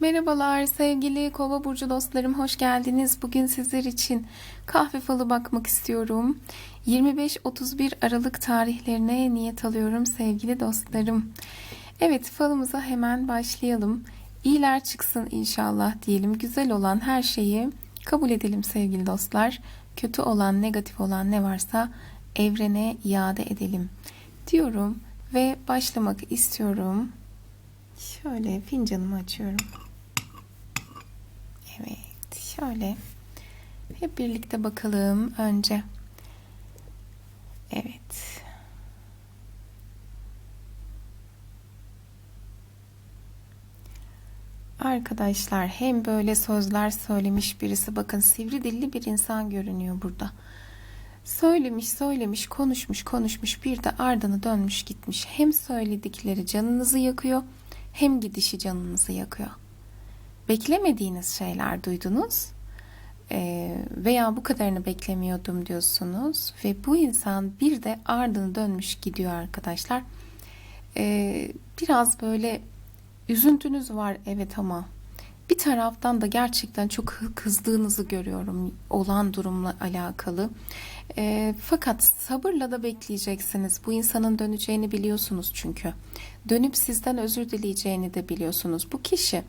Merhabalar sevgili Kova burcu dostlarım hoş geldiniz. Bugün sizler için kahve falı bakmak istiyorum. 25-31 Aralık tarihlerine niyet alıyorum sevgili dostlarım. Evet falımıza hemen başlayalım. İyiler çıksın inşallah diyelim. Güzel olan her şeyi kabul edelim sevgili dostlar. Kötü olan, negatif olan ne varsa evrene iade edelim diyorum ve başlamak istiyorum. Şöyle fincanımı açıyorum. Evet, şöyle hep birlikte bakalım önce. Evet. Arkadaşlar hem böyle sözler söylemiş birisi bakın sivri dilli bir insan görünüyor burada. Söylemiş söylemiş konuşmuş konuşmuş bir de ardını dönmüş gitmiş. Hem söyledikleri canınızı yakıyor hem gidişi canınızı yakıyor. Beklemediğiniz şeyler duydunuz ee, veya bu kadarını beklemiyordum diyorsunuz ve bu insan bir de ardını dönmüş gidiyor arkadaşlar. Ee, biraz böyle üzüntünüz var evet ama bir taraftan da gerçekten çok kızdığınızı görüyorum olan durumla alakalı. E, fakat sabırla da bekleyeceksiniz. Bu insanın döneceğini biliyorsunuz çünkü. Dönüp sizden özür dileyeceğini de biliyorsunuz. Bu kişi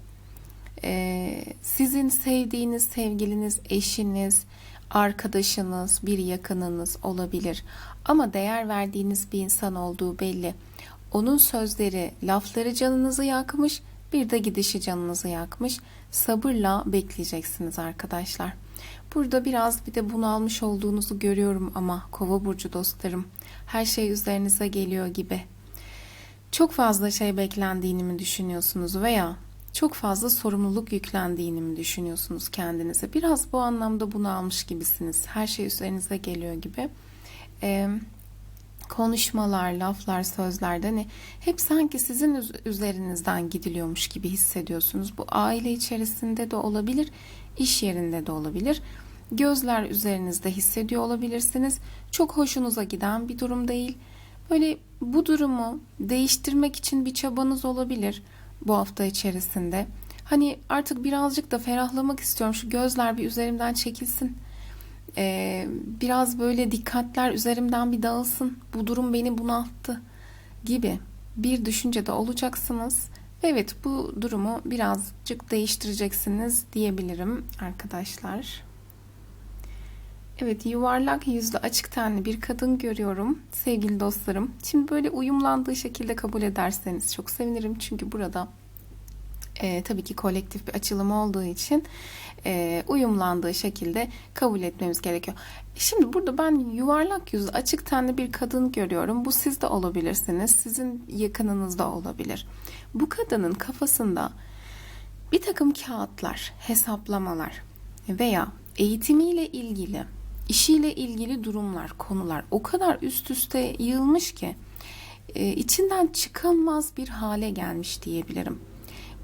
e, sizin sevdiğiniz sevgiliniz, eşiniz, arkadaşınız, bir yakınınız olabilir. Ama değer verdiğiniz bir insan olduğu belli. Onun sözleri, lafları canınızı yakmış, bir de gidişi canınızı yakmış. Sabırla bekleyeceksiniz arkadaşlar. Burada biraz bir de bunalmış olduğunuzu görüyorum ama kova burcu dostlarım. Her şey üzerinize geliyor gibi. Çok fazla şey beklendiğini mi düşünüyorsunuz veya çok fazla sorumluluk yüklendiğini mi düşünüyorsunuz kendinize? Biraz bu anlamda bunalmış gibisiniz. Her şey üzerinize geliyor gibi. Eee konuşmalar, laflar, sözler hani hep sanki sizin üzerinizden gidiliyormuş gibi hissediyorsunuz. Bu aile içerisinde de olabilir, iş yerinde de olabilir. Gözler üzerinizde hissediyor olabilirsiniz. Çok hoşunuza giden bir durum değil. Böyle bu durumu değiştirmek için bir çabanız olabilir bu hafta içerisinde. Hani artık birazcık da ferahlamak istiyorum. Şu gözler bir üzerimden çekilsin ee, biraz böyle dikkatler üzerimden bir dağılsın. Bu durum beni bunalttı gibi bir düşüncede olacaksınız. Evet bu durumu birazcık değiştireceksiniz diyebilirim arkadaşlar. Evet yuvarlak yüzlü açık tenli bir kadın görüyorum sevgili dostlarım. Şimdi böyle uyumlandığı şekilde kabul ederseniz çok sevinirim. Çünkü burada e, tabii ki kolektif bir açılım olduğu için e, uyumlandığı şekilde kabul etmemiz gerekiyor. Şimdi burada ben yuvarlak yüzlü açık tenli bir kadın görüyorum. Bu siz de olabilirsiniz. Sizin yakınınızda olabilir. Bu kadının kafasında bir takım kağıtlar, hesaplamalar veya eğitimiyle ilgili, işiyle ilgili durumlar, konular o kadar üst üste yığılmış ki e, içinden çıkılmaz bir hale gelmiş diyebilirim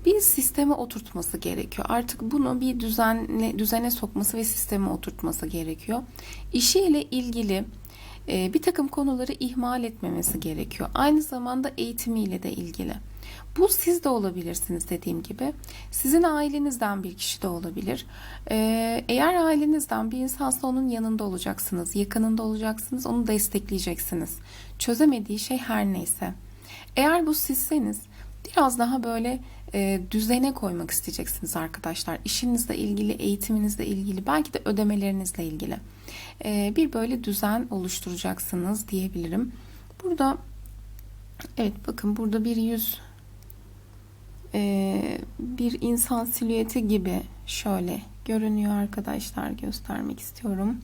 bir sisteme oturtması gerekiyor. Artık bunu bir düzenle düzene sokması ve sisteme oturtması gerekiyor. İşiyle ilgili bir takım konuları ihmal etmemesi gerekiyor. Aynı zamanda eğitimiyle de ilgili. Bu siz de olabilirsiniz dediğim gibi. Sizin ailenizden bir kişi de olabilir. Ee, eğer ailenizden bir insansa onun yanında olacaksınız, yakınında olacaksınız, onu destekleyeceksiniz. Çözemediği şey her neyse. Eğer bu sizseniz biraz daha böyle e, düzene koymak isteyeceksiniz arkadaşlar. İşinizle ilgili, eğitiminizle ilgili, belki de ödemelerinizle ilgili. E, bir böyle düzen oluşturacaksınız diyebilirim. Burada evet bakın burada bir yüz e, bir insan silüeti gibi şöyle görünüyor arkadaşlar göstermek istiyorum.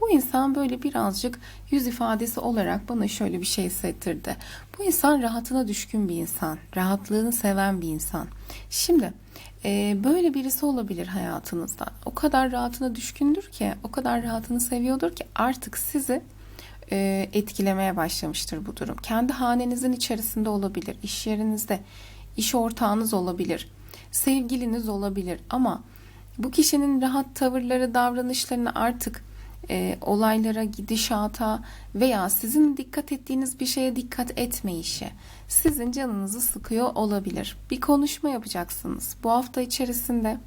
Bu insan böyle birazcık yüz ifadesi olarak bana şöyle bir şey hissettirdi. Bu insan rahatına düşkün bir insan, rahatlığını seven bir insan. Şimdi e, böyle birisi olabilir hayatınızda. O kadar rahatına düşkündür ki, o kadar rahatını seviyordur ki artık sizi e, etkilemeye başlamıştır bu durum. Kendi hanenizin içerisinde olabilir, iş yerinizde, iş ortağınız olabilir, sevgiliniz olabilir ama bu kişinin rahat tavırları, davranışlarını artık e, olaylara, gidişata veya sizin dikkat ettiğiniz bir şeye dikkat etmeyişi sizin canınızı sıkıyor olabilir. Bir konuşma yapacaksınız. Bu hafta içerisinde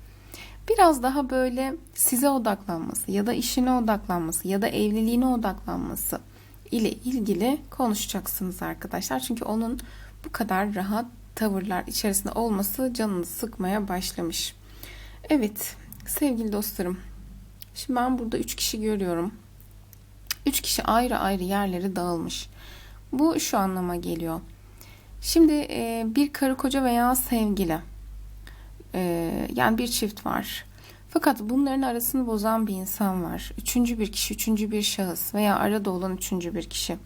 biraz daha böyle size odaklanması ya da işine odaklanması ya da evliliğine odaklanması ile ilgili konuşacaksınız arkadaşlar. Çünkü onun bu kadar rahat tavırlar içerisinde olması canınızı sıkmaya başlamış. Evet sevgili dostlarım. Şimdi ben burada 3 kişi görüyorum. 3 kişi ayrı ayrı yerlere dağılmış. Bu şu anlama geliyor. Şimdi e, bir karı koca veya sevgili e, yani bir çift var. Fakat bunların arasını bozan bir insan var. Üçüncü bir kişi, üçüncü bir şahıs veya arada olan üçüncü bir kişi.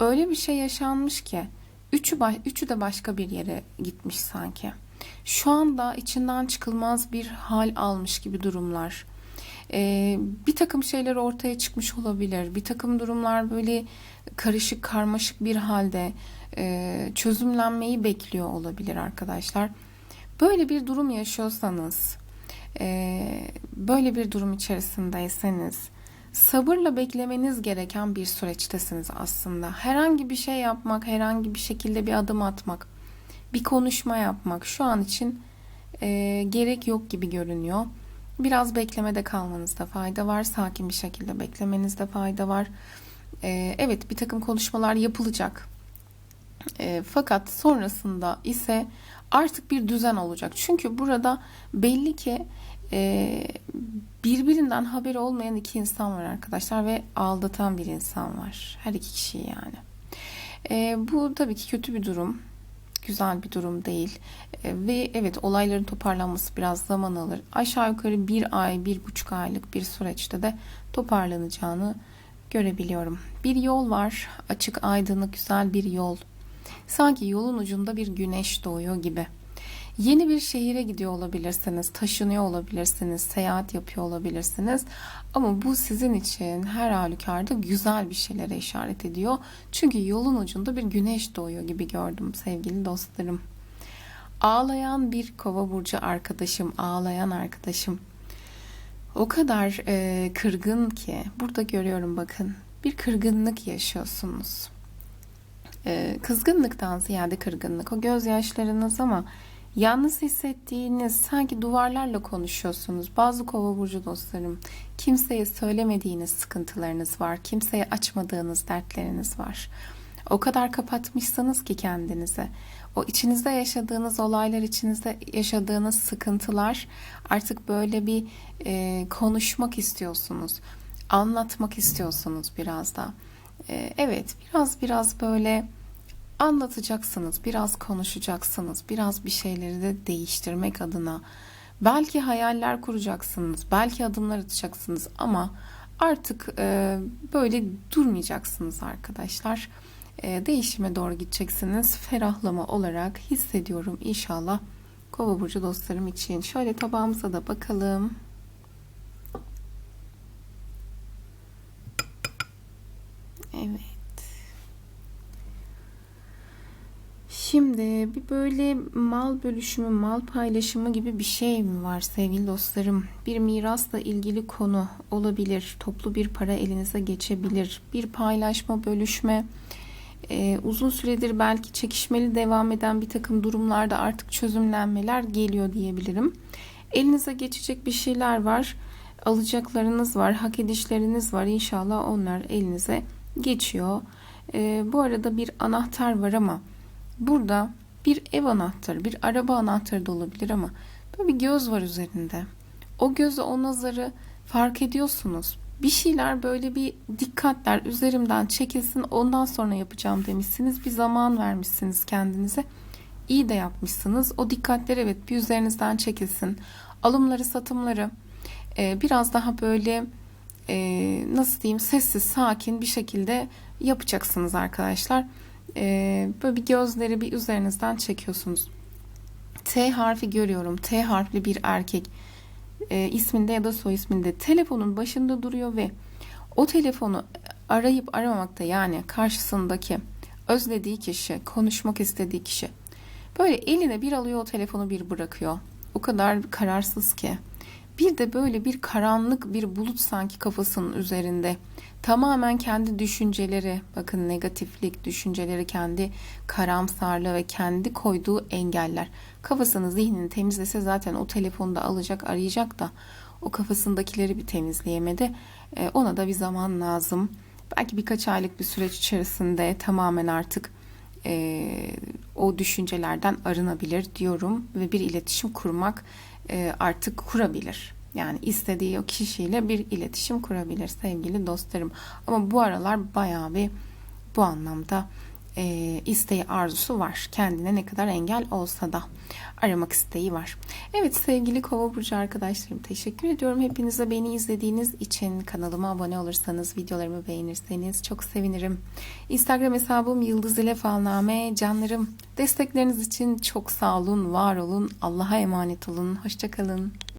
Öyle bir şey yaşanmış ki üçü, üçü de başka bir yere gitmiş sanki. Şu anda içinden çıkılmaz bir hal almış gibi durumlar. Ee, bir takım şeyler ortaya çıkmış olabilir. Bir takım durumlar böyle karışık, karmaşık bir halde e, çözümlenmeyi bekliyor olabilir arkadaşlar. Böyle bir durum yaşıyorsanız, e, böyle bir durum içerisindeyseniz sabırla beklemeniz gereken bir süreçtesiniz aslında. Herhangi bir şey yapmak, herhangi bir şekilde bir adım atmak, bir konuşma yapmak şu an için e, gerek yok gibi görünüyor. Biraz beklemede kalmanızda fayda var. Sakin bir şekilde beklemenizde fayda var. E, evet bir takım konuşmalar yapılacak. E, fakat sonrasında ise artık bir düzen olacak. Çünkü burada belli ki e, birbirinden haberi olmayan iki insan var arkadaşlar ve aldatan bir insan var. Her iki kişi yani. E, bu tabii ki kötü bir durum. Güzel bir durum değil. E, ve evet olayların toparlanması biraz zaman alır. Aşağı yukarı bir ay, bir buçuk aylık bir süreçte de toparlanacağını görebiliyorum. Bir yol var. Açık, aydınlık, güzel bir yol. Sanki yolun ucunda bir güneş doğuyor gibi. Yeni bir şehire gidiyor olabilirsiniz, taşınıyor olabilirsiniz, seyahat yapıyor olabilirsiniz. Ama bu sizin için her halükarda güzel bir şeylere işaret ediyor. Çünkü yolun ucunda bir güneş doğuyor gibi gördüm sevgili dostlarım. Ağlayan bir kova burcu arkadaşım, ağlayan arkadaşım. O kadar e, kırgın ki burada görüyorum bakın bir kırgınlık yaşıyorsunuz. E, kızgınlıktan ziyade kırgınlık o gözyaşlarınız ama Yalnız hissettiğiniz sanki duvarlarla konuşuyorsunuz. Bazı kova burcu dostlarım kimseye söylemediğiniz sıkıntılarınız var. Kimseye açmadığınız dertleriniz var. O kadar kapatmışsınız ki kendinizi. O içinizde yaşadığınız olaylar, içinizde yaşadığınız sıkıntılar artık böyle bir e, konuşmak istiyorsunuz. Anlatmak istiyorsunuz biraz da. E, evet biraz biraz böyle anlatacaksınız, biraz konuşacaksınız, biraz bir şeyleri de değiştirmek adına. Belki hayaller kuracaksınız, belki adımlar atacaksınız ama artık e, böyle durmayacaksınız arkadaşlar. E, değişime doğru gideceksiniz. Ferahlama olarak hissediyorum inşallah. Kova burcu dostlarım için. Şöyle tabağımıza da bakalım. Evet. Şimdi bir böyle mal bölüşümü, mal paylaşımı gibi bir şey mi var sevgili dostlarım? Bir mirasla ilgili konu olabilir. Toplu bir para elinize geçebilir. Bir paylaşma, bölüşme. Ee, uzun süredir belki çekişmeli devam eden bir takım durumlarda artık çözümlenmeler geliyor diyebilirim. Elinize geçecek bir şeyler var. Alacaklarınız var, hak edişleriniz var. İnşallah onlar elinize geçiyor. Ee, bu arada bir anahtar var ama Burada bir ev anahtarı, bir araba anahtarı da olabilir ama böyle bir göz var üzerinde. O gözü, o nazarı fark ediyorsunuz. Bir şeyler böyle bir dikkatler üzerimden çekilsin ondan sonra yapacağım demişsiniz. Bir zaman vermişsiniz kendinize. İyi de yapmışsınız. O dikkatler evet bir üzerinizden çekilsin. Alımları, satımları e, biraz daha böyle e, nasıl diyeyim sessiz, sakin bir şekilde yapacaksınız arkadaşlar e, böyle bir gözleri bir üzerinizden çekiyorsunuz. T harfi görüyorum. T harfli bir erkek e, isminde ya da soy isminde telefonun başında duruyor ve o telefonu arayıp aramamakta yani karşısındaki özlediği kişi, konuşmak istediği kişi böyle eline bir alıyor o telefonu bir bırakıyor. O kadar kararsız ki Bir de böyle bir karanlık bir bulut sanki kafasının üzerinde. Tamamen kendi düşünceleri, bakın negatiflik düşünceleri, kendi karamsarlığı ve kendi koyduğu engeller. Kafasını, zihnini temizlese zaten o telefonu da alacak, arayacak da o kafasındakileri bir temizleyemedi. E, ona da bir zaman lazım. Belki birkaç aylık bir süreç içerisinde tamamen artık e, o düşüncelerden arınabilir diyorum ve bir iletişim kurmak e, artık kurabilir. Yani istediği o kişiyle bir iletişim kurabilir sevgili dostlarım. Ama bu aralar bayağı bir bu anlamda e, isteği arzusu var. Kendine ne kadar engel olsa da aramak isteği var. Evet sevgili Kova burcu arkadaşlarım teşekkür ediyorum hepinize beni izlediğiniz için kanalıma abone olursanız videolarımı beğenirseniz çok sevinirim. Instagram hesabım Yıldız ile Falname canlarım. Destekleriniz için çok sağ olun, var olun. Allah'a emanet olun. Hoşçakalın.